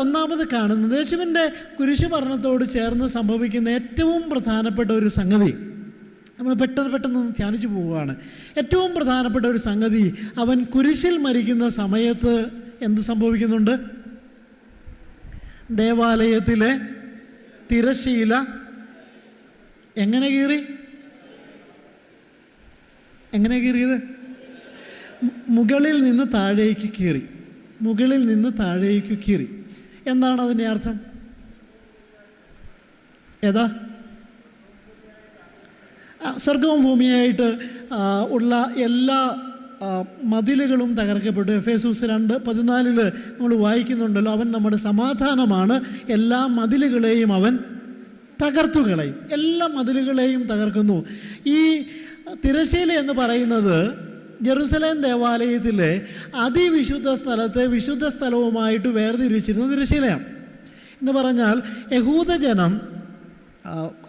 ഒന്നാമത് കാണുന്നത് യേശുവിന്റെ കുരിശു മരണത്തോട് ചേർന്ന് സംഭവിക്കുന്ന ഏറ്റവും പ്രധാനപ്പെട്ട ഒരു സംഗതി. നമ്മൾ പെട്ടെന്ന് പെട്ടെന്ന് ധ്യാനിച്ചു പോവുകയാണ്. ഏറ്റവും പ്രധാനപ്പെട്ട ഒരു സംഗതി അവൻ കുരിശിൽ മരിക്കുന്ന സമയത്ത് എന്ത് സംഭവിക്കുന്നുണ്ട്? ദേവാലയത്തിലെ തിരശീല എങ്ങനെ കീറി? എങ്ങനെ കീറിയത്? മുകളിൽ നിന്ന് താഴേക്ക് കീറി. മുകളിൽ നിന്ന് താഴേക്ക് കീറി. എന്താണ് അതിന്റെ അർത്ഥം? ഏതാ? സ്വർഗവും ഭൂമിയായിട്ട് ഉള്ള എല്ലാ മതിലുകളും തകർക്കപ്പെട്ടു. എഫ് എസൂസ് രണ്ട് പതിനാലിൽ നമ്മൾ വായിക്കുന്നുണ്ടല്ലോ അവൻ നമ്മുടെ സമാധാനമാണ്. എല്ലാ മതിലുകളെയും അവൻ തകർത്തു കളയും. എല്ലാ മതിലുകളെയും തകർക്കുന്നു. ഈ തിരശീല എന്ന് പറയുന്നത് ജെറുസലേം ദേവാലയത്തിലെ അതിവിശുദ്ധ സ്ഥലത്തെ വിശുദ്ധ സ്ഥലവുമായിട്ട് വേർതിരിച്ചിരുന്ന തിരശീലയാണ് എന്ന് പറഞ്ഞാൽ യഹൂദജനം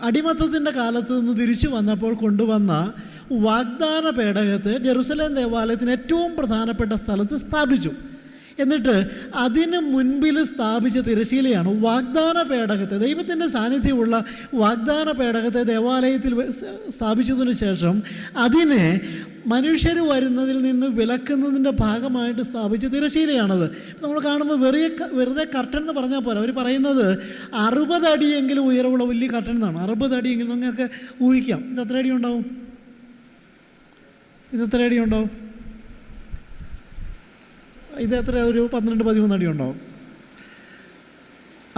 അടിമത്തത്തിന്റെ കാലത്ത് നിന്ന് തിരിച്ചു വന്നപ്പോൾ കൊണ്ടുവന്ന വാഗ്ദാന പേടകത്തെ ജെറുസലേം ദേവാലയത്തിന് ഏറ്റവും പ്രധാനപ്പെട്ട സ്ഥലത്ത് സ്ഥാപിച്ചു. എന്നിട്ട് അതിന് മുൻപിൽ സ്ഥാപിച്ച തിരശീലയാണ് വാഗ്ദാന പേടകത്തെ. ദൈവത്തിന്റെ സാന്നിധ്യമുള്ള വാഗ്ദാന പേടകത്തെ ദേവാലയത്തിൽ സ്ഥാപിച്ചതിന് ശേഷം അതിനെ മനുഷ്യർ വരുന്നതിൽ നിന്ന് വിലക്കുന്നതിന്റെ ഭാഗമായിട്ട് സ്ഥാപിച്ച തിരശീലയാണത് നമ്മൾ കാണുമ്പോൾ വെറിയ വെറുതെ കർട്ടൻ എന്ന് പറഞ്ഞാൽ പോരാ. അവർ പറയുന്നത് അറുപത് അടിയെങ്കിലും ഉയരമുള്ള വലിയ കർട്ടൻ എന്നാണ്. അറുപത് അടിയെങ്കിലും നിങ്ങൾക്ക് ഊഹിക്കാം. ഇത് എത്ര അടി ഉണ്ടാവും ഇത് എത്ര അടി ഉണ്ടാവും ഇത് എത്ര? ഒരു പന്ത്രണ്ട് പതിമൂന്ന് അടി ഉണ്ടാവും.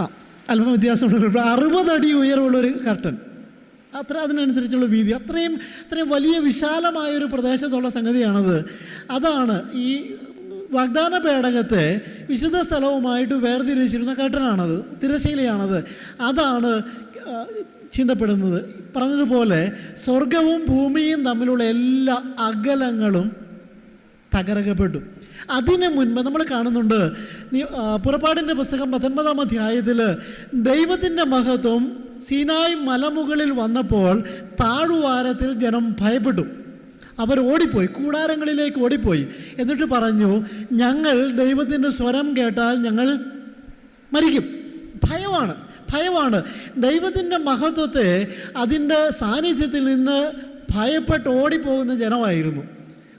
ആ അല്പം വ്യത്യാസമുള്ള അറുപത് അടി ഉയരമുള്ള ഒരു കർട്ടൻ. അത്ര അതിനനുസരിച്ചുള്ള വീതി. അത്രയും അത്രയും വലിയ വിശാലമായ ഒരു പ്രദേശത്തുള്ള സംഗതിയാണത്. അതാണ് ഈ വാഗ്ദാന പേടകത്തെ വിശുദ്ധ സ്ഥലവുമായിട്ട് വേർതിരിച്ചിരുന്ന കർട്ടനാണത് തിരശീലയാണത് അതാണ് ചിന്തപ്പെടുന്നത്. പറഞ്ഞതുപോലെ സ്വർഗവും ഭൂമിയും തമ്മിലുള്ള എല്ലാ അകലങ്ങളും തകർക്കപ്പെട്ടു അതിന് മുൻപ് നമ്മൾ കാണുന്നുണ്ട് പുറപ്പാടിന്റെ പുസ്തകം പത്തൊൻപതാം അധ്യായത്തിൽ ദൈവത്തിന്റെ മഹത്വം സീനായ് മലമുകളിൽ വന്നപ്പോൾ താഴ്വാരത്തിൽ ജനം ഭയപ്പെട്ടു. അവർ ഓടിപ്പോയി കൂടാരങ്ങളിലേക്ക് ഓടിപ്പോയി. എന്നിട്ട് പറഞ്ഞു ഞങ്ങൾ ദൈവത്തിന്റെ സ്വരം കേട്ടാൽ ഞങ്ങൾ മരിക്കും. ഭയമാണ് ഭയമാണ്. ദൈവത്തിന്റെ മഹത്വത്തെ അതിന്റെ സാന്നിധ്യത്തിൽ നിന്ന് ഭയപ്പെട്ട് ഓടിപ്പോകുന്ന ജനമായിരുന്നു.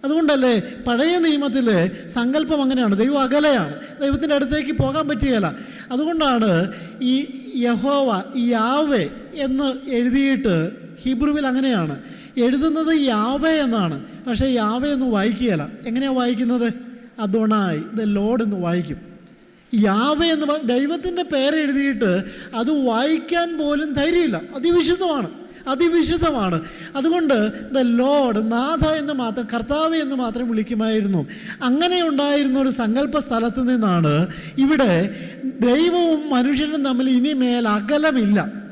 അതുകൊണ്ടല്ലേ പഴയ നിയമത്തിൽ സങ്കല്പം അങ്ങനെയാണ്. ദൈവം അകലെയാണ്. ദൈവത്തിന്റെ അടുത്തേക്ക് പോകാൻ പറ്റുകയില്ല. അതുകൊണ്ടാണ് ഈ യഹോവ യാവേ എന്ന് എഴുതിയിട്ട് ഹിബ്രുവിൽ അങ്ങനെയാണ്. എഴുതുന്നത് യാവെ എന്നാണ്. പക്ഷേ യാവെ എന്ന് വായിക്കുകയില്ല. എങ്ങനെയാണ് വായിക്കുന്നത്? അദോണായി ദ ലോഡ് എന്ന് വായിക്കും. യാവ എന്ന് പറ ദൈവത്തിന്റെ പേരെഴുതിയിട്ട് അത് വായിക്കാൻ പോലും ധൈര്യമില്ല. അതിവിശുദ്ധമാണ്. അതിവിശുദ്ധമാണ്. അതുകൊണ്ട് ദ ലോഡ് നാഥ എന്ന് മാത്രം കർത്താവ് എന്ന് മാത്രം വിളിക്കുമായിരുന്നു. അങ്ങനെ ഉണ്ടായിരുന്ന ഒരു സങ്കല്പ സ്ഥലത്ത് നിന്നാണ് ഇവിടെ ദൈവവും മനുഷ്യനും തമ്മിൽ ഇനിമേൽ അകലമില്ല.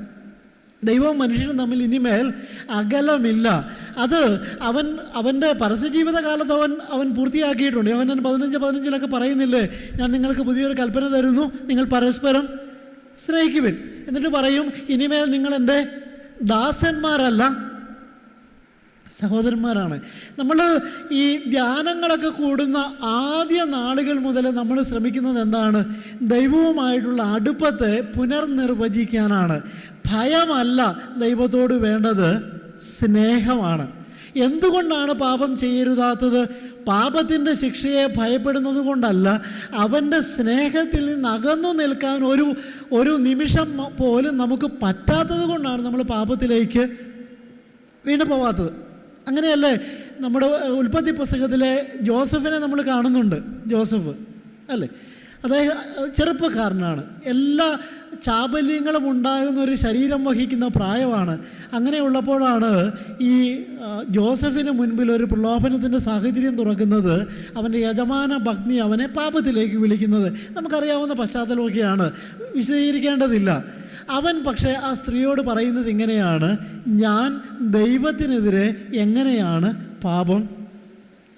ദൈവവും മനുഷ്യനും തമ്മിൽ ഇനിമേൽ അകലമില്ല. അത് അവൻ അവന്റെ പരസ്യജീവിത കാലത്ത് അവൻ അവൻ പൂർത്തിയാക്കിയിട്ടുണ്ട്. അവൻ പതിനഞ്ച് പതിനഞ്ചിലൊക്കെ പറയുന്നില്ലേ ഞാൻ നിങ്ങൾക്ക് പുതിയൊരു കൽപ്പന തരുന്നു നിങ്ങൾ പരസ്പരം സ്നേഹിക്കുവിൻ. എന്നിട്ട് പറയും ഇനിമേൽ നിങ്ങൾ എന്റെ ദാസന്മാരല്ല സഹോദരന്മാരാണ്. നമ്മൾ ഈ ധ്യാനങ്ങളൊക്കെ കൂടുന്ന ആദ്യ നാളുകൾ മുതൽ നമ്മൾ ശ്രമിക്കുന്നത് എന്താണ്? ദൈവവുമായിട്ടുള്ള അടുപ്പത്തെ പുനർനിർവചിക്കാനാണ്. ഭയമല്ല ദൈവത്തോട് വേണ്ടത് സ്നേഹമാണ്. എന്തുകൊണ്ടാണ് പാപം ചെയ്യരുതാത്തത്? പാപത്തിന്റെ ശിക്ഷയെ ഭയപ്പെടുന്നത് കൊണ്ടല്ല അവന്റെ സ്നേഹത്തിൽ നിന്ന് അകന്നു നിൽക്കാൻ ഒരു ഒരു നിമിഷം പോലും നമുക്ക് പറ്റാത്തത് കൊണ്ടാണ് നമ്മൾ പാപത്തിലേക്ക് വീണ് പോവാത്തത്. അങ്ങനെയല്ലേ നമ്മുടെ ഉൽപ്പത്തി പുസ്തകത്തിലെ ജോസഫിനെ നമ്മൾ കാണുന്നുണ്ട് ജോസഫ് അല്ലേ? അദ്ദേഹം ചെറുപ്പക്കാരനാണ്. എല്ലാ ചാബല്യങ്ങളും ഉണ്ടാകുന്ന ഒരു ശരീരം വഹിക്കുന്ന പ്രായമാണ്. അങ്ങനെയുള്ളപ്പോഴാണ് ഈ ജോസഫിന് മുൻപിൽ ഒരു പ്രലോഭനത്തിന്റെ സാഹചര്യം തുറക്കുന്നത്. അവന്റെ യജമാന ഭഗ്നി അവനെ പാപത്തിലേക്ക് വിളിക്കുന്നത്. നമുക്കറിയാവുന്ന പശ്ചാത്തലമൊക്കെയാണ്. വിശദീകരിക്കേണ്ടതില്ല. അവൻ പക്ഷേ ആ സ്ത്രീയോട് പറയുന്നത് ഇങ്ങനെയാണ്. ഞാൻ ദൈവത്തിനെതിരെ എങ്ങനെയാണ് പാപം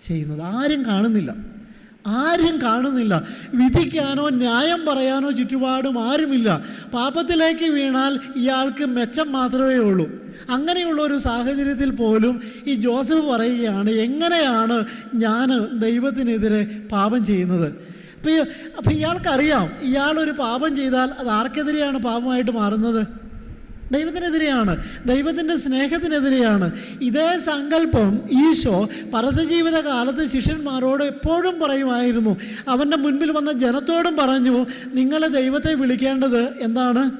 ചെയ്യുന്നത്? ആരും കാണുന്നില്ല. ആരും കാണുന്നില്ല. വിധിക്കാനോ ന്യായം പറയാനോ ചുറ്റുപാടും ആരുമില്ല. പാപത്തിലേക്ക് വീണാൽ ഇയാൾക്ക് മെച്ചം മാത്രമേ ഉള്ളൂ. അങ്ങനെയുള്ള ഒരു സാഹചര്യത്തിൽ പോലും ഈ ജോസഫ് പറയുകയാണ് എങ്ങനെയാണ് ഞാൻ ദൈവത്തിനെതിരെ പാപം ചെയ്യുന്നത്? അപ്പോൾ ഇയാൾക്കറിയാം ഇയാളൊരു പാപം ചെയ്താൽ അത് ആർക്കെതിരെയാണ് പാപമായിട്ട് മാറുന്നത്? ദൈവത്തിനെതിരെയാണ് ദൈവത്തിന്റെ സ്നേഹത്തിനെതിരെയാണ്. ഇതേ സങ്കല്പം ഈശോ പരസജീവിത കാലത്ത് ശിഷ്യന്മാരോട് എപ്പോഴും പറയുമായിരുന്നു. അവന്റെ മുൻപിൽ വന്ന ജനത്തോടും പറഞ്ഞു നിങ്ങൾ ദൈവത്തെ വിളിക്കേണ്ടത് എന്താണ്?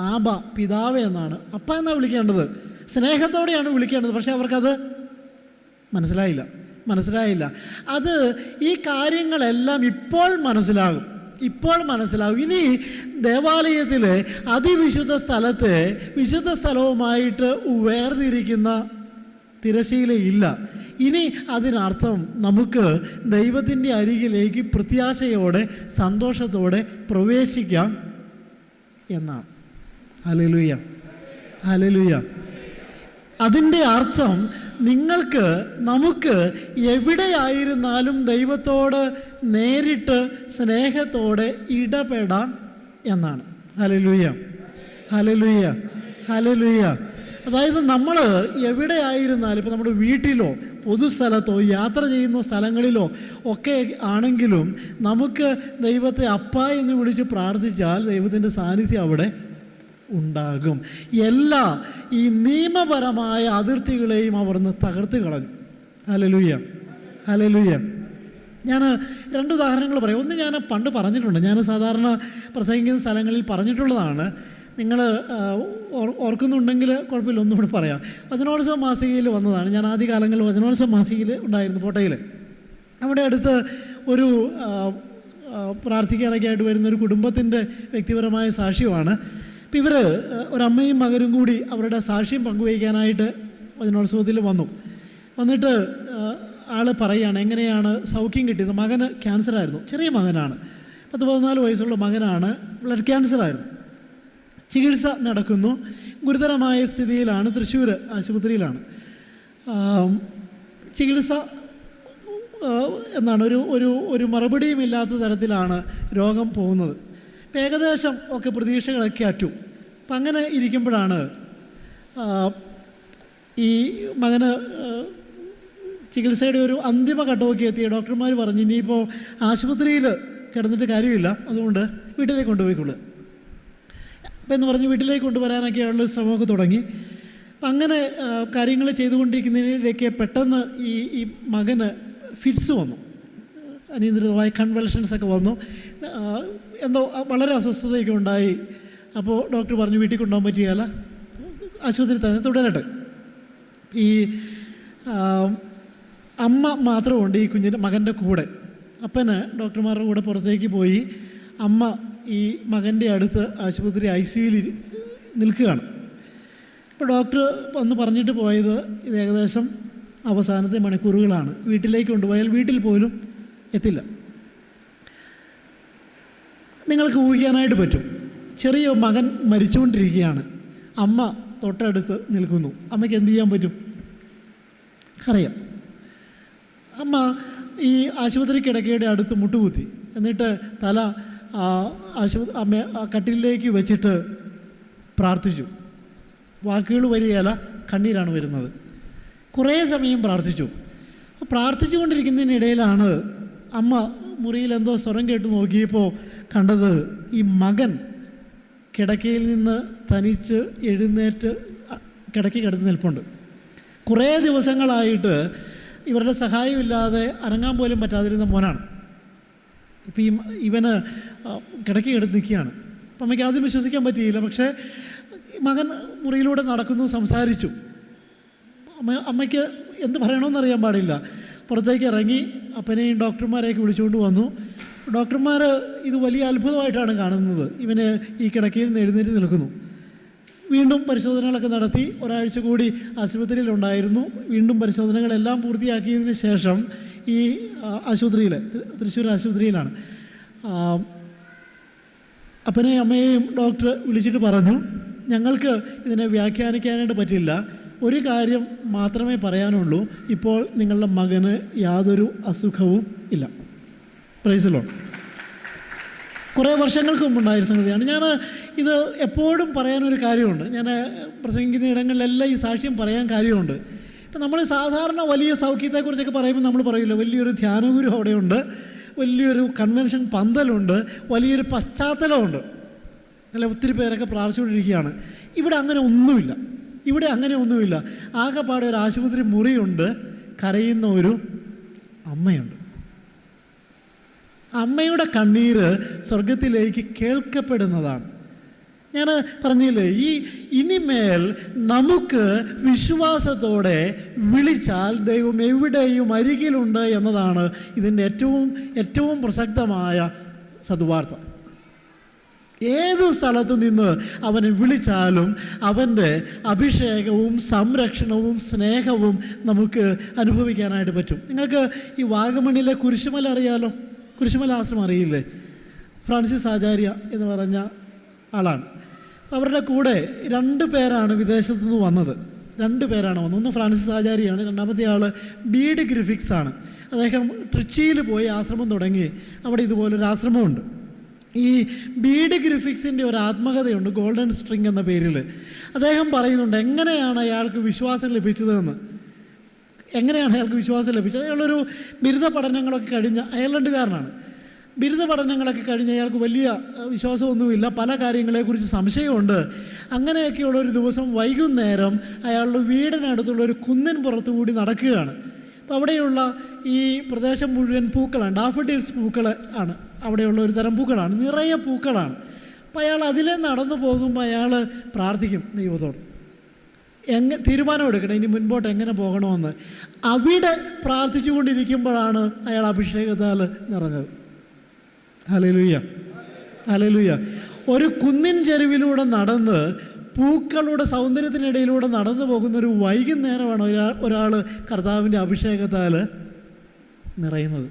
ആബ പിതാവ് എന്നാണ്. അപ്പ എന്നാണ് വിളിക്കേണ്ടത്? സ്നേഹത്തോടെയാണ് വിളിക്കേണ്ടത്. പക്ഷേ അവർക്കത് മനസ്സിലായില്ല. മനസ്സിലായില്ല. അത് ഈ കാര്യങ്ങളെല്ലാം ഇപ്പോൾ മനസ്സിലാകും. ഇപ്പോൾ മനസ്സിലാവും. ഇനി ദേവാലയത്തിൽ അതിവിശുദ്ധ സ്ഥലത്തെ വിശുദ്ധ സ്ഥലവുമായിട്ട് വേർതിരിക്കുന്ന തിരശീലയില്ല ഇനി അതിനർത്ഥം നമുക്ക് ദൈവത്തിന്റെ അരികിലേക്ക് പ്രത്യാശയോടെ സന്തോഷത്തോടെ പ്രവേശിക്കാം എന്നാണ്. ഹലലുയ ഹലലുയ അതിന്റെ അർത്ഥം നിങ്ങൾക്ക് നമുക്ക് എവിടെയായിരുന്നാലും ദൈവത്തോട് നേരിട്ട് സ്നേഹത്തോടെ ഇടപെടാം എന്നാണ്. ഹലലുയ്യ ഹലലുയ്യ ഹലലുയ്യ അതായത് നമ്മൾ എവിടെയായിരുന്നാലും ഇപ്പോൾ നമ്മുടെ വീട്ടിലോ പൊതുസ്ഥലത്തോ യാത്ര ചെയ്യുന്ന സ്ഥലങ്ങളിലോ ഒക്കെ ആണെങ്കിലും നമുക്ക് ദൈവത്തെ അപ്പ എന്ന് വിളിച്ച് പ്രാർത്ഥിച്ചാൽ ദൈവത്തിന്റെ സാന്നിധ്യം അവിടെ ഉണ്ടാകും. എല്ലാ ഈ നിയമപരമായ അതിർത്തികളെയും അവർന്ന് തകർത്ത് കളഞ്ഞു. ഹലലുയ്യ ഹലലുയ്യ ഞാൻ രണ്ട് ഉദാഹരണങ്ങൾ പറയാം. ഒന്ന് ഞാൻ പണ്ട് പറഞ്ഞിട്ടുണ്ട്. ഞാൻ സാധാരണ പ്രസംഗിക്കുന്ന സ്ഥലങ്ങളിൽ പറഞ്ഞിട്ടുള്ളതാണ്. നിങ്ങൾ ഓർക്കുന്നുണ്ടെങ്കിൽ കുഴപ്പമില്ല ഒന്നുകൂടി പറയാം. വചനോത്സവ മാസികയിൽ വന്നതാണ്. ഞാൻ ആദ്യ കാലങ്ങളിൽ വചനോത്സവ മാസികയിൽ ഉണ്ടായിരുന്നു കോട്ടയിൽ. നമ്മുടെ അടുത്ത് ഒരു പ്രാർത്ഥിക്കാനൊക്കെ ആയിട്ട് വരുന്ന ഒരു കുടുംബത്തിന്റെ വ്യക്തിപരമായ സാക്ഷ്യമാണ്. അപ്പോൾ ഇവർ ഒരമ്മയും മകനും കൂടി അവരുടെ സാക്ഷ്യം പങ്കുവയ്ക്കാനായിട്ട് വചനോത്സവത്തിൽ വന്നു. വന്നിട്ട് ആൾ പറയുകയാണ് എങ്ങനെയാണ് സൗഖ്യം കിട്ടിയത്? മകന് ക്യാൻസറായിരുന്നു ചെറിയ മകനാണ്. പത്ത് പതിനാല് വയസ്സുള്ള മകനാണ്. ബ്ലഡ് ക്യാൻസറായിരുന്നു ചികിത്സ നടക്കുന്നു. ഗുരുതരമായ സ്ഥിതിയിലാണ്. തൃശ്ശൂർ ആശുപത്രിയിലാണ്. ചികിത്സ എന്നാണ് ഒരു ഒരു ഒരു മറുപടിയുമില്ലാത്ത തരത്തിലാണ് രോഗം പോകുന്നത്. ഏകദേശം ഒക്കെ പ്രതീക്ഷകളൊക്കെ അറ്റും. അപ്പം അങ്ങനെ ഇരിക്കുമ്പോഴാണ് ഈ മകന് ചികിത്സയുടെ ഒരു അന്തിമ ഘട്ടമൊക്കെ എത്തിയ ഡോക്ടർമാർ പറഞ്ഞു ഇനിയിപ്പോൾ ആശുപത്രിയിൽ കിടന്നിട്ട് കാര്യമില്ല അതുകൊണ്ട് വീട്ടിലേക്ക് കൊണ്ടുപോയിക്കൊള്ളുക അപ്പം എന്ന് പറഞ്ഞ് വീട്ടിലേക്ക് കൊണ്ടുവരാനൊക്കെയുള്ള ശ്രമമൊക്കെ തുടങ്ങി. അപ്പം അങ്ങനെ കാര്യങ്ങൾ ചെയ്തുകൊണ്ടിരിക്കുന്നതിനിടയ്ക്ക് പെട്ടെന്ന് ഈ ഈ മകന് ഫിറ്റ്സ് വന്നു. അനിയന്ത്രിതമായ കൺവൾഷൻസ് ഒക്കെ വന്നു എന്തോ വളരെ അസ്വസ്ഥതയൊക്കെ ഉണ്ടായി. അപ്പോൾ ഡോക്ടർ പറഞ്ഞു വീട്ടിൽ കൊണ്ടുപോകാൻ പറ്റിയല്ല ആശുപത്രി തന്നെ തുടരട്ടെ. ഈ അമ്മ മാത്രമുണ്ട് ഈ കുഞ്ഞിന്റെ മകന്റെ കൂടെ. അപ്പന് ഡോക്ടർമാരുടെ കൂടെ പുറത്തേക്ക് പോയി അമ്മ ഈ മകന്റെ അടുത്ത് ആശുപത്രി ഐ സിയുയിൽ നിൽക്കുകയാണ്. അപ്പോൾ ഡോക്ടർ വന്ന് പറഞ്ഞിട്ട് പോയത് ഇത് ഏകദേശം അവസാനത്തെ മണിക്കൂറുകളാണ്. വീട്ടിലേക്ക് കൊണ്ടുപോയാൽ വീട്ടിൽ പോലും എത്തില്ല. നിങ്ങൾക്ക് ഊഹിക്കാനായിട്ട് പറ്റും. ചെറിയ മകൻ മരിച്ചുകൊണ്ടിരിക്കുകയാണ്. അമ്മ തൊട്ടടുത്ത് നിൽക്കുന്നു. അമ്മയ്ക്ക് എന്ത് ചെയ്യാൻ പറ്റും? അറിയാം. അമ്മ ഈ ആശുപത്രി കിടക്കയുടെ അടുത്ത് മുട്ടുകുത്തി. എന്നിട്ട് തല ആശുപത്രി അമ്മ കട്ടിലേക്ക് വെച്ചിട്ട് പ്രാർത്ഥിച്ചു. വാക്കുകൾ വരികയല്ല കണ്ണീരാണ് വരുന്നത്. കുറേ സമയം പ്രാർത്ഥിച്ചു. പ്രാർത്ഥിച്ചുകൊണ്ടിരിക്കുന്നതിനിടയിലാണ് അമ്മ മുറിയിൽ എന്തോ സ്വരം കേട്ട് നോക്കിയപ്പോൾ കണ്ടത് ഈ മകൻ കിടക്കയിൽ നിന്ന് തനിച്ച് എഴുന്നേറ്റ് കിടക്കി കിടന്ന് നിൽപ്പുണ്ട്. കുറേ ദിവസങ്ങളായിട്ട് ഇവരുടെ സഹായമില്ലാതെ അനങ്ങാൻ പോലും പറ്റാതിരുന്ന മോനാണ്. ഇപ്പം ഈ ഇവന് കിടക്കി കിടന്ന് നിൽക്കുകയാണ്. അപ്പം അമ്മയ്ക്ക് ആദ്യം വിശ്വസിക്കാൻ പറ്റിയില്ല. പക്ഷേ മകൻ മുറിയിലൂടെ നടക്കുന്നു സംസാരിച്ചു. അമ്മ അമ്മയ്ക്ക് എന്ത് പറയണമെന്നറിയാൻ പാടില്ല. പുറത്തേക്ക് ഇറങ്ങി അപ്പനെയും ഡോക്ടർമാരെയൊക്കെ വിളിച്ചുകൊണ്ട് വന്നു. ഡോക്ടർമാർ ഇത് വലിയ അത്ഭുതമായിട്ടാണ് കാണുന്നത്. ഇവന് ഈ കിടക്കയിൽ നിന്ന് എഴുന്നേറ്റ് നിൽക്കുന്നു. വീണ്ടും പരിശോധനകളൊക്കെ നടത്തി ഒരാഴ്ച കൂടി ആശുപത്രിയിലുണ്ടായിരുന്നു വീണ്ടും പരിശോധനകളെല്ലാം പൂർത്തിയാക്കിയതിന് ശേഷം ഈ ആശുപത്രിയിൽ തൃശ്ശൂർ ആശുപത്രിയിലാണ്. അപ്പനെ അമ്മയെയും ഡോക്ടർ വിളിച്ചിട്ട് പറഞ്ഞു ഞങ്ങൾക്ക് ഇതിനെ വ്യാഖ്യാനിക്കാനായിട്ട് പറ്റില്ല. ഒരു കാര്യം മാത്രമേ പറയാനുള്ളൂ. ഇപ്പോൾ നിങ്ങളുടെ മകന് യാതൊരു അസുഖവും ഇല്ല. പ്രൈസിലോ കുറേ വർഷങ്ങൾക്ക് മുമ്പുണ്ടായ സംഗതിയാണ്. ഞാൻ ഇത് എപ്പോഴും പറയാനൊരു കാര്യമുണ്ട്. ഞാൻ പ്രസംഗിക്കുന്ന ഇടങ്ങളിലെല്ലാം ഈ സാക്ഷ്യം പറയാൻ കാര്യമുണ്ട്. ഇപ്പം നമ്മൾ സാധാരണ വലിയ സൗഖ്യത്തെക്കുറിച്ചൊക്കെ പറയുമ്പോൾ നമ്മൾ പറയില്ല വലിയൊരു ധ്യാനഗുരു അവിടെയുണ്ട്. വലിയൊരു കൺവെൻഷൻ പന്തലുണ്ട്. വലിയൊരു പശ്ചാത്തലമുണ്ട്. അല്ല ഒത്തിരി പേരൊക്കെ പ്രാർത്ഥിച്ചുകൊണ്ടിരിക്കുകയാണ്. ഇവിടെ അങ്ങനെ ഒന്നുമില്ല. ഇവിടെ അങ്ങനെ ഒന്നുമില്ല. ആകെപ്പാടെ ഒരു ആശുപത്രി മുറിയുണ്ട്. കരയുന്ന ഒരു അമ്മയുണ്ട്. അമ്മയുടെ കണ്ണീര് സ്വർഗത്തിലേക്ക് കേൾക്കപ്പെടുന്നതാണ്. ഞാൻ പറഞ്ഞില്ലേ ഈ ഇനിമേൽ നമുക്ക് വിശ്വാസത്തോടെ വിളിച്ചാൽ ദൈവം എവിടെയും അരികിലുണ്ട് എന്നതാണ് ഇതിന്റെ ഏറ്റവും ഏറ്റവും പ്രസക്തമായ സദ്വാർത്ഥം ഏത് സ്ഥലത്ത് നിന്ന് അവനെ വിളിച്ചാലും അവന്റെ അഭിഷേകവും സംരക്ഷണവും സ്നേഹവും നമുക്ക് അനുഭവിക്കാനായിട്ട് പറ്റും. നിങ്ങൾക്ക് ഈ വാഗമണിലെ കുരിശുമല അറിയാലോ? കുരിശുമല ആശ്രമം അറിയില്ലേ? ഫ്രാൻസിസ് ആചാര്യ എന്ന് പറഞ്ഞ ആളാണ്. അവരുടെ കൂടെ രണ്ട് പേരാണ് വിദേശത്തു നിന്ന് വന്നത്. രണ്ട് പേരാണ് വന്നത്. ഒന്ന് ഫ്രാൻസിസ് ആചാര്യയാണ് രണ്ടാമത്തെ ആൾ ബീഡ് ഗ്രിഫിക്സ് ആണ്. അദ്ദേഹം ട്രിച്ചിയിൽ പോയി ആശ്രമം തുടങ്ങി. അവിടെ ഇതുപോലൊരു ആശ്രമമുണ്ട്. ഈ ബീഡ് ഗ്രിഫിക്സിന്റെ ഒരു ആത്മകഥയുണ്ട് ഗോൾഡൻ സ്ട്രിങ് എന്ന പേരിൽ അദ്ദേഹം പറയുന്നുണ്ട് എങ്ങനെയാണ് അയാൾക്ക് വിശ്വാസം ലഭിച്ചതെന്ന്? എങ്ങനെയാണ് അയാൾക്ക് വിശ്വാസം ലഭിച്ചത്? അയാളൊരു ബിരുദ പഠനങ്ങളൊക്കെ കഴിഞ്ഞ അയർലൻഡുകാരനാണ് ബിരുദ പഠനങ്ങളൊക്കെ കഴിഞ്ഞ് അയാൾക്ക് വലിയ വിശ്വാസമൊന്നുമില്ല. പല കാര്യങ്ങളെക്കുറിച്ച് സംശയമുണ്ട്. അങ്ങനെയൊക്കെയുള്ള ഒരു ദിവസം വൈകുന്നേരം അയാളുടെ വീടിനടുത്തുള്ള ഒരു കുന്നിൻ പുറത്തുകൂടി നടക്കുകയാണ്. അപ്പോൾ അവിടെയുള്ള ഈ പ്രദേശം മുഴുവൻ പൂക്കളാണ്. ഡാഫഡിൽസ് പൂക്കൾ ആണ്. അവിടെയുള്ള ഒരു തരം പൂക്കളാണ്. നിറയെ പൂക്കളാണ്. അപ്പോൾ അയാൾ അതിലെ നടന്നു പോകുമ്പോൾ അയാൾ പ്രാർത്ഥിക്കും ദൈവത്തോട്. എങ്ങനെ തീരുമാനം എടുക്കണം ഇനി മുൻപോട്ട് എങ്ങനെ പോകണമെന്ന്. അവിടെ പ്രാർത്ഥിച്ചുകൊണ്ടിരിക്കുമ്പോഴാണ് അയാൾ അഭിഷേകത്താൽ നിറഞ്ഞത്. ഹലലുയ്യ ഹലലുയ്യ ഒരു കുന്നിൻ ചെരുവിലൂടെ നടന്ന് പൂക്കളുടെ സൗന്ദര്യത്തിനിടയിലൂടെ നടന്നു പോകുന്ന ഒരു വൈകുന്നേരമാണ് ഒരാൾ ഒരാൾ കർത്താവിന്റെ അഭിഷേകത്താൽ നിറയുന്നത്.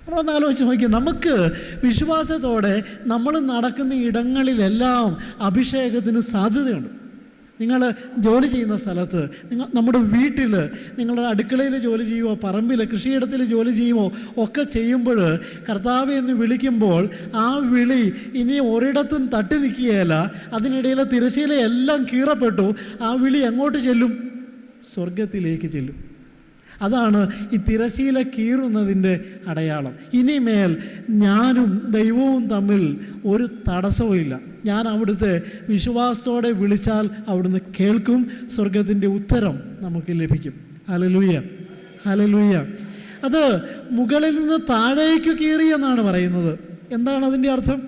നമ്മളൊന്ന് ആലോചിച്ച് നോക്കി നമുക്ക് വിശ്വാസത്തോടെ നമ്മൾ നടക്കുന്ന ഇടങ്ങളിലെല്ലാം അഭിഷേകത്തിന് സാധ്യതയുണ്ട്. നിങ്ങൾ ജോലി ചെയ്യുന്ന സ്ഥലത്ത് നിങ്ങൾ നമ്മുടെ വീട്ടിൽ നിങ്ങളുടെ അടുക്കളയിൽ ജോലി ചെയ്യുമോ പറമ്പിൽ കൃഷിയിടത്തിൽ ജോലി ചെയ്യുമോ ഒക്കെ ചെയ്യുമ്പോൾ കർത്താവ് എന്ന് വിളിക്കുമ്പോൾ ആ വിളി ഇനി ഒരിടത്തും തട്ടി നിൽക്കുകയല്ല. അതിനിടയിലെ തിരശ്ശീല എല്ലാം കീറപ്പെട്ടു. ആ വിളി എങ്ങോട്ട് ചെല്ലും? സ്വർഗത്തിലേക്ക് ചെല്ലും. അതാണ് ഈ തിരശീല കീറുന്നതിന്റെ അടയാളം. ഇനിമേൽ ഞാനും ദൈവവും തമ്മിൽ ഒരു തടസ്സവുമില്ല. ഞാൻ അവിടുത്തെ വിശ്വാസത്തോടെ വിളിച്ചാൽ അവിടുന്ന് കേൾക്കും സ്വർഗത്തിന്റെ ഉത്തരം നമുക്ക് ലഭിക്കും. ഹലലൂയ ഹലലൂയ അത് മുകളിൽ നിന്ന് താഴേക്ക് കീറി എന്നാണ് പറയുന്നത്. എന്താണ് അതിന്റെ അർത്ഥം?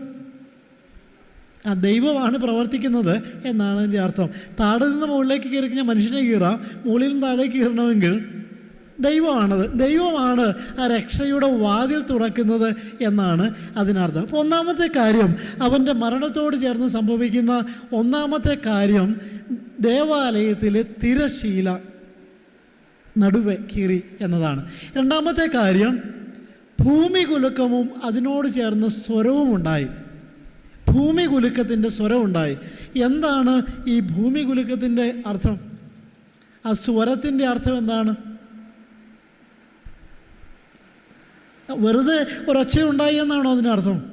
ആ ദൈവമാണ് പ്രവർത്തിക്കുന്നത് എന്നാണ് അതിന്റെ അർത്ഥം. താഴെ നിന്ന് മുകളിലേക്ക് കയറി കഴിഞ്ഞാൽ മനുഷ്യനെ കീറാം മുകളിൽ നിന്ന് താഴേക്ക് കീറണമെങ്കിൽ ദൈവമാണത് ദൈവമാണ് ആ രക്ഷയുടെ വാതിൽ തുറക്കുന്നത് എന്നാണ് അതിനർത്ഥം. അപ്പോൾ ഒന്നാമത്തെ കാര്യം അവന്റെ മരണത്തോട് ചേർന്ന് സംഭവിക്കുന്ന ഒന്നാമത്തെ കാര്യം ദേവാലയത്തിലെ തിരശീല നടുവെ കീറി എന്നതാണ്. രണ്ടാമത്തെ കാര്യം ഭൂമി കുലുക്കവും അതിനോട് ചേർന്ന് സ്വരവും ഉണ്ടായി. ഭൂമി കുലുക്കത്തിന്റെ സ്വരമുണ്ടായി എന്താണ് ഈ ഭൂമി കുലുക്കത്തിന്റെ അർത്ഥം? ആ സ്വരത്തിന്റെ അർത്ഥം എന്താണ്? വെറുതെ ഒരൊച്ചയുണ്ടായി എന്നാണോ അതിന്റെ അർത്ഥം?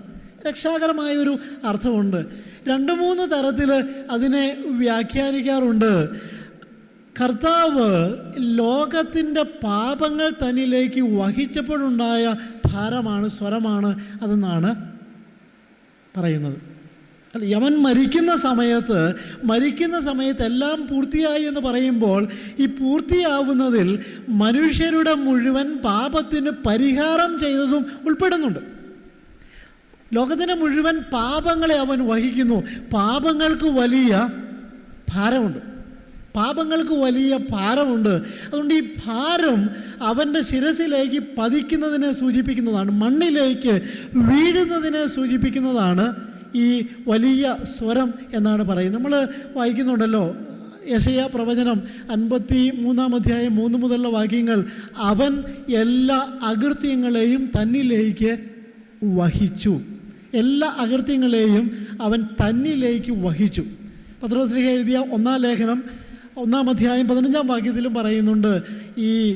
രക്ഷാകരമായ ഒരു അർത്ഥമുണ്ട്. രണ്ട് മൂന്ന് തരത്തിൽ അതിനെ വ്യാഖ്യാനിക്കാറുണ്ട്. കർത്താവ് ലോകത്തിന്റെ പാപങ്ങൾ തന്നിലേക്ക് വഹിച്ചപ്പോഴുണ്ടായ ഭാരമാണ് സ്വരമാണ് അതെന്നാണ് പറയുന്നത്. അല്ല യമൻ മരിക്കുന്ന സമയത്ത് മരിക്കുന്ന സമയത്ത് എല്ലാം പൂർത്തിയായി എന്ന് പറയുമ്പോൾ ഈ പൂർത്തിയാവുന്നതിൽ മനുഷ്യരുടെ മുഴുവൻ പാപത്തിന് പരിഹാരം ചെയ്തതും ഉൾപ്പെടുന്നുണ്ട്. ലോകത്തിന്റെ മുഴുവൻ പാപങ്ങളെ അവൻ വഹിക്കുന്നു. പാപങ്ങൾക്ക് വലിയ ഭാരമുണ്ട്. പാപങ്ങൾക്ക് വലിയ ഭാരമുണ്ട്. അതുകൊണ്ട് ഈ ഭാരം അവന്റെ ശിരസിലേക്ക് പതിക്കുന്നതിനെ സൂചിപ്പിക്കുന്നതാണ് മണ്ണിലേക്ക് വീഴുന്നതിനെ സൂചിപ്പിക്കുന്നതാണ് ഈ വലിയ സ്വരം എന്നാണ് പറയുന്നത്. നമ്മൾ വായിക്കുന്നുണ്ടല്ലോ യശയ പ്രവചനം അൻപത്തി മൂന്നാം അധ്യായം മൂന്ന് മുതലുള്ള വാക്യങ്ങൾ അവൻ എല്ലാ അകൃത്യങ്ങളെയും തന്നിലേക്ക് വഹിച്ചു. എല്ലാ അകൃത്യങ്ങളെയും അവൻ തന്നിലേക്ക് വഹിച്ചു. പത്രോശ്രീഹ എഴുതിയ ഒന്നാം ലേഖനം ഒന്നാം അധ്യായം പതിനഞ്ചാം വാക്യത്തിലും പറയുന്നുണ്ട് ഈ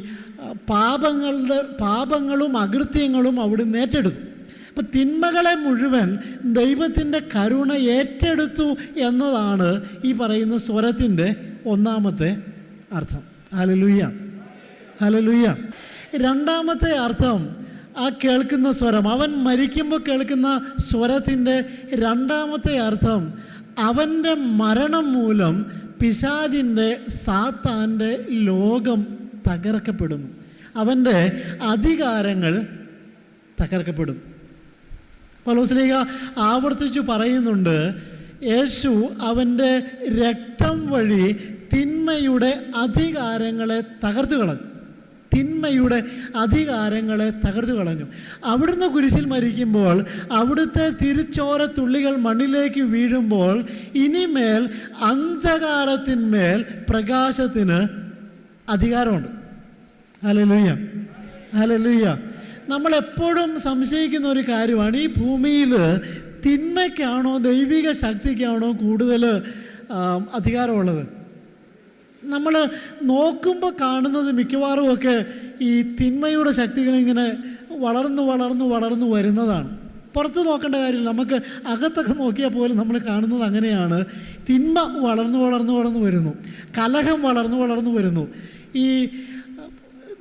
പാപങ്ങളുടെ പാപങ്ങളും അകൃത്യങ്ങളും അവിടുന്ന് ഏറ്റെടുത്തു. അപ്പം തിന്മകളെ മുഴുവൻ ദൈവത്തിന്റെ കരുണ ഏറ്റെടുത്തു എന്നതാണ് ഈ പറയുന്ന സ്വരത്തിന്റെ ഒന്നാമത്തെ അർത്ഥം. ഹലലുയ്യ ഹലലുയ്യ രണ്ടാമത്തെ അർത്ഥം ആ കേൾക്കുന്ന സ്വരം അവൻ മരിക്കുമ്പോൾ കേൾക്കുന്ന സ്വരത്തിന്റെ രണ്ടാമത്തെ അർത്ഥം അവന്റെ മരണം മൂലം പിശാജിന്റെ സാത്താന്റെ ലോകം തകർക്കപ്പെടുന്നു. അവന്റെ അധികാരങ്ങൾ തകർക്കപ്പെടും. പലോസ്ലീഗ ആവർത്തിച്ചു പറയുന്നുണ്ട് യേശു അവന്റെ രക്തം വഴി തിന്മയുടെ അധികാരങ്ങളെ തകർത്തു കളഞ്ഞു. തിന്മയുടെ അധികാരങ്ങളെ തകർത്തു കളഞ്ഞു. അവിടുന്ന് കുരിശിൽ മരിക്കുമ്പോൾ അവിടുത്തെ തിരിച്ചോര തുള്ളികൾ മണ്ണിലേക്ക് വീഴുമ്പോൾ ഇനിമേൽ അന്ധകാരത്തിന്മേൽ പ്രകാശത്തിന് അധികാരമുണ്ട്. ഹലലുയ്യ ഹലലുയ്യ നമ്മളെപ്പോഴും സംശയിക്കുന്ന ഒരു കാര്യമാണ് ഈ ഭൂമിയിൽ തിന്മയ്ക്കാണോ ദൈവിക ശക്തിക്കാണോ കൂടുതൽ അധികാരമുള്ളത്? നമ്മൾ നോക്കുമ്പോൾ കാണുന്നത് മിക്കവാറും ഒക്കെ ഈ തിന്മയുടെ ശക്തികളിങ്ങനെ വളർന്നു വളർന്നു വളർന്നു വരുന്നതാണ്. പുറത്ത് നോക്കേണ്ട കാര്യമില്ല. നമുക്ക് അകത്തൊക്കെ നോക്കിയാൽ പോലും നമ്മൾ കാണുന്നത് അങ്ങനെയാണ്. തിന്മ വളർന്നു വളർന്നു വളർന്നു വരുന്നു. കലഹം വളർന്നു വളർന്നു വരുന്നു. ഈ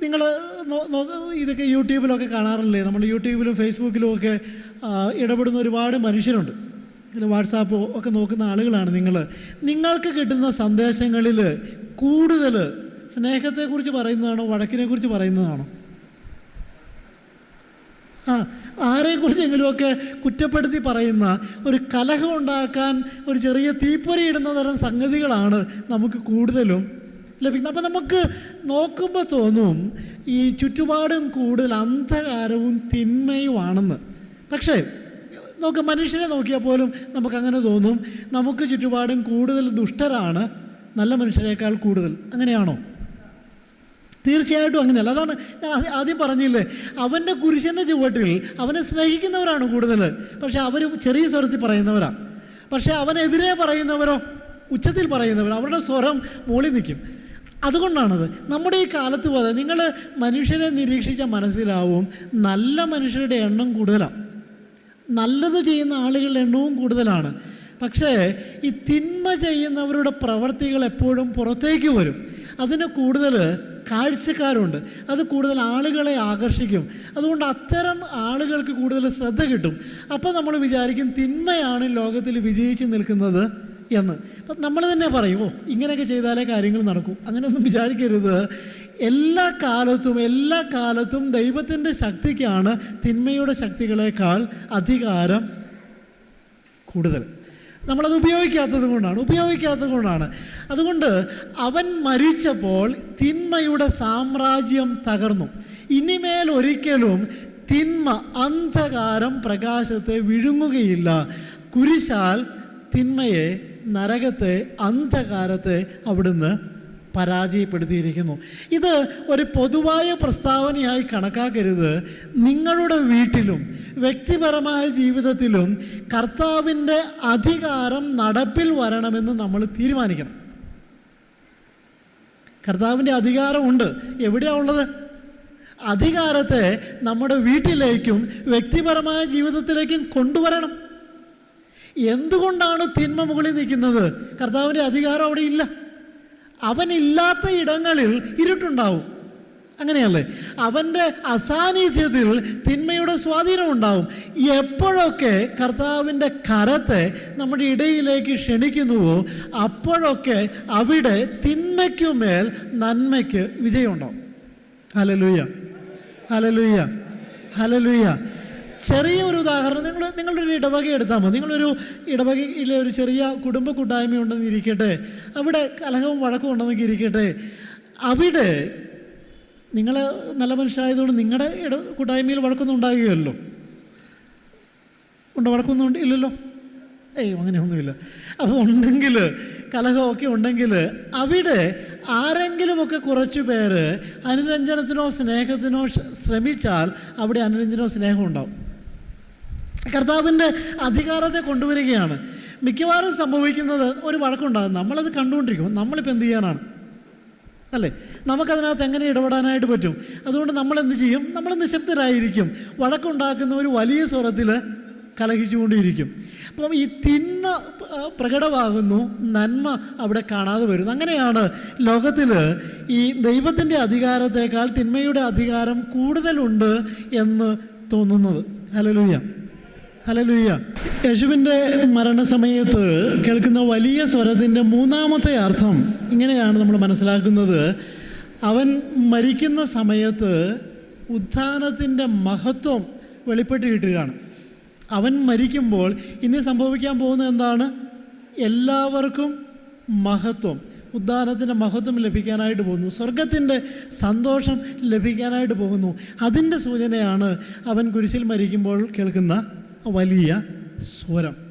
നിങ്ങൾ ഇതൊക്കെ യൂട്യൂബിലൊക്കെ കാണാറില്ലേ? നമ്മൾ യൂട്യൂബിലും ഫേസ്ബുക്കിലും ഒക്കെ ഇടപെടുന്ന ഒരുപാട് മനുഷ്യരുണ്ട്. പിന്നെ വാട്സാപ്പ് ഒക്കെ നോക്കുന്ന ആളുകളാണ് നിങ്ങൾ നിങ്ങൾക്ക് കിട്ടുന്ന സന്ദേശങ്ങളിൽ കൂടുതൽ സ്നേഹത്തെക്കുറിച്ച് പറയുന്നതാണോ? വഴക്കിനെക്കുറിച്ച് പറയുന്നതാണോ? ആ ആരെക്കുറിച്ചെങ്കിലുമൊക്കെ കുറ്റപ്പെടുത്തി പറയുന്ന ഒരു കലഹം ഉണ്ടാക്കാൻ ഒരു ചെറിയ തീപ്പൊരി ഇടുന്ന തരം സംഗതികളാണ് നമുക്ക് കൂടുതലും ലഭിക്കുന്നത് അപ്പം നമുക്ക് നോക്കുമ്പോൾ തോന്നും ഈ ചുറ്റുപാടും കൂടുതൽ അന്ധകാരവും തിന്മയുമാണെന്ന്. പക്ഷേ നമുക്ക് മനുഷ്യനെ നോക്കിയാൽ പോലും നമുക്കങ്ങനെ തോന്നും നമുക്ക് ചുറ്റുപാടും കൂടുതൽ ദുഷ്ടരാണ് നല്ല മനുഷ്യരെക്കാൾ കൂടുതൽ. അങ്ങനെയാണോ? തീർച്ചയായിട്ടും അങ്ങനെയല്ല. അതാണ് ഞാൻ ആദ്യം പറഞ്ഞില്ലേ അവന്റെ കുരിശന്റെ ചുവട്ടിൽ അവനെ സ്നേഹിക്കുന്നവരാണ് കൂടുതൽ. പക്ഷേ അവർ ചെറിയ സ്വരത്തിൽ പറയുന്നവരാണ് പക്ഷേ അവനെതിരെ പറയുന്നവരോ ഉച്ചത്തിൽ പറയുന്നവർ അവരുടെ സ്വരം മോളി നിൽക്കും. അതുകൊണ്ടാണത്. നമ്മുടെ ഈ കാലത്ത് പോലെ നിങ്ങൾ മനുഷ്യരെ നിരീക്ഷിച്ച മനസ്സിലാവും നല്ല മനുഷ്യരുടെ എണ്ണം കൂടുതലാണ്. നല്ലത് ചെയ്യുന്ന ആളുകളുടെ എണ്ണവും കൂടുതലാണ്. പക്ഷേ ഈ തിന്മ ചെയ്യുന്നവരുടെ പ്രവർത്തികൾ എപ്പോഴും പുറത്തേക്ക് വരും. അതിന് കൂടുതൽ കാഴ്ചക്കാരുണ്ട്. അത് കൂടുതൽ ആളുകളെ ആകർഷിക്കും. അതുകൊണ്ട് അത്തരം ആളുകൾക്ക് കൂടുതൽ ശ്രദ്ധ കിട്ടും. അപ്പോൾ നമ്മൾ വിചാരിക്കും തിന്മയാണ് ലോകത്തിൽ വിജയിച്ച് നിൽക്കുന്നത് എന്ന്. അപ്പം നമ്മൾ തന്നെ പറയുമോ ഇങ്ങനെയൊക്കെ ചെയ്താലേ കാര്യങ്ങൾ നടക്കൂ. അങ്ങനെയൊന്നും വിചാരിക്കരുത്. എല്ലാ കാലത്തും എല്ലാ കാലത്തും ദൈവത്തിന്റെ ശക്തിക്കാണ് തിന്മയുടെ ശക്തികളേക്കാൾ അധികാരം കൂടുതൽ. നമ്മളത് ഉപയോഗിക്കാത്തത് കൊണ്ടാണ് ഉപയോഗിക്കാത്തത് കൊണ്ടാണ്. അതുകൊണ്ട് അവൻ മരിച്ചപ്പോൾ തിന്മയുടെ സാമ്രാജ്യം തകർന്നു. ഇനിമേൽ ഒരിക്കലും തിന്മ അന്ധകാരം പ്രകാശത്തെ വിഴുങ്ങുകയില്ല. കുരിശാൽ തിന്മയെ നരകത്തെ അന്ധകാരത്തെ അവിടുന്ന് പരാജയപ്പെടുത്തിയിരിക്കുന്നു. ഇത് ഒരു പൊതുവായ പ്രസ്താവനയായി കണക്കാക്കരുത്. നിങ്ങളുടെ വീട്ടിലും വ്യക്തിപരമായ ജീവിതത്തിലും കർത്താവിന്റെ അധികാരം നടപ്പിൽ വരണമെന്ന് നമ്മൾ തീരുമാനിക്കണം. കർത്താവിന്റെ അധികാരമുണ്ട് എവിടെയാണ് ഉള്ളത്? അധികാരത്തെ നമ്മുടെ വീട്ടിലേക്കും വ്യക്തിപരമായ ജീവിതത്തിലേക്കും കൊണ്ടുവരണം. എന്തുകൊണ്ടാണ് തിന്മ മുകളിൽ നിൽക്കുന്നത്? കർത്താവിന്റെ അധികാരം അവിടെ ഇല്ല. അവനില്ലാത്ത ഇടങ്ങളിൽ ഇരുട്ടുണ്ടാവും. അങ്ങനെയല്ലേ? അവന്റെ അസാന്നിധ്യത്തിൽ തിന്മയുടെ സ്വാധീനം ഉണ്ടാവും. എപ്പോഴൊക്കെ കർത്താവിന്റെ കരത്തെ നമ്മുടെ ഇടയിലേക്ക് ക്ഷണിക്കുന്നുവോ അപ്പോഴൊക്കെ അവിടെ തിന്മയ്ക്കുമേൽ നന്മയ്ക്ക് വിജയമുണ്ടാവും. ഹലലുയ്യ ഹലലുയ്യ ഹലലുയ്യ ചെറിയ ഒരു ഉദാഹരണം. നിങ്ങൾ നിങ്ങളുടെ ഒരു ഇടവക എടുത്താൽ മതി. നിങ്ങളൊരു ഇടവകയിലെ ഒരു ചെറിയ കുടുംബ കൂട്ടായ്മ ഉണ്ടെന്ന് ഇരിക്കട്ടെ. അവിടെ കലഹവും വഴക്കും ഉണ്ടെന്നൊക്കെ ഇരിക്കട്ടെ. അവിടെ നിങ്ങൾ നല്ല മനുഷ്യരായതുകൊണ്ട് നിങ്ങളുടെ ഇട കൂട്ടായ്മയിൽ വഴക്കൊന്നും ഉണ്ടാകുകയല്ലോ ഉണ്ടോ? വഴക്കൊന്നും ഉണ്ട്? ഇല്ലല്ലോ. ഏയ് അങ്ങനെയൊന്നുമില്ല. അപ്പോൾ ഉണ്ടെങ്കിൽ കലഹമൊക്കെ ഉണ്ടെങ്കിൽ അവിടെ ആരെങ്കിലുമൊക്കെ കുറച്ച് പേര് അനുരഞ്ജനത്തിനോ സ്നേഹത്തിനോ ശ്രമിച്ചാൽ അവിടെ അനുരഞ്ജനോ സ്നേഹം ഉണ്ടാവും. കർത്താവിന്റെ അധികാരത്തെ കൊണ്ടുവരികയാണ്. മിക്കവാറും സംഭവിക്കുന്നത് ഒരു വഴക്കുണ്ടാകും. നമ്മളത് കണ്ടുകൊണ്ടിരിക്കും. നമ്മളിപ്പോൾ എന്ത് ചെയ്യാനാണ്? അല്ലേ? നമുക്കതിനകത്ത് എങ്ങനെ ഇടപെടാനായിട്ട് പറ്റും? അതുകൊണ്ട് നമ്മൾ എന്ത് ചെയ്യും? നമ്മൾ നിശബ്ദരായിരിക്കും. വഴക്കുണ്ടാക്കുന്ന ഒരു വലിയ സ്വരത്തിൽ കലഹിച്ചുകൊണ്ടിരിക്കും. അപ്പം ഈ തിന്മ പ്രകടമാകുന്നു. നന്മ അവിടെ കാണാതെ വരുന്നു. അങ്ങനെയാണ് ലോകത്തിൽ ഈ ദൈവത്തിന്റെ അധികാരത്തേക്കാൾ തിന്മയുടെ അധികാരം കൂടുതലുണ്ട് എന്ന് തോന്നുന്നത്. ഹലലൂയ ഹലലൂയ യേശുവിന്റെ മരണസമയത്ത് കേൾക്കുന്ന വലിയ സ്വരത്തിന്റെ മൂന്നാമത്തെ അർത്ഥം ഇങ്ങനെയാണ് നമ്മൾ മനസ്സിലാക്കുന്നത്. അവൻ മരിക്കുന്ന സമയത്ത് ഉത്ഥാനത്തിന്റെ മഹത്വം വെളിപ്പെട്ട് കിട്ടുകയാണ്. അവൻ മരിക്കുമ്പോൾ ഇനി സംഭവിക്കാൻ പോകുന്നത് എന്താണ്? എല്ലാവർക്കും മഹത്വം. ഉദ്ധാനത്തിന്റെ മഹത്വം ലഭിക്കാനായിട്ട് പോകുന്നു. സ്വർഗത്തിന്റെ സന്തോഷം ലഭിക്കാനായിട്ട് പോകുന്നു. അതിന്റെ സൂചനയാണ് അവൻ കുരിശിൽ മരിക്കുമ്പോൾ കേൾക്കുന്ന വലിയ സ്വരം.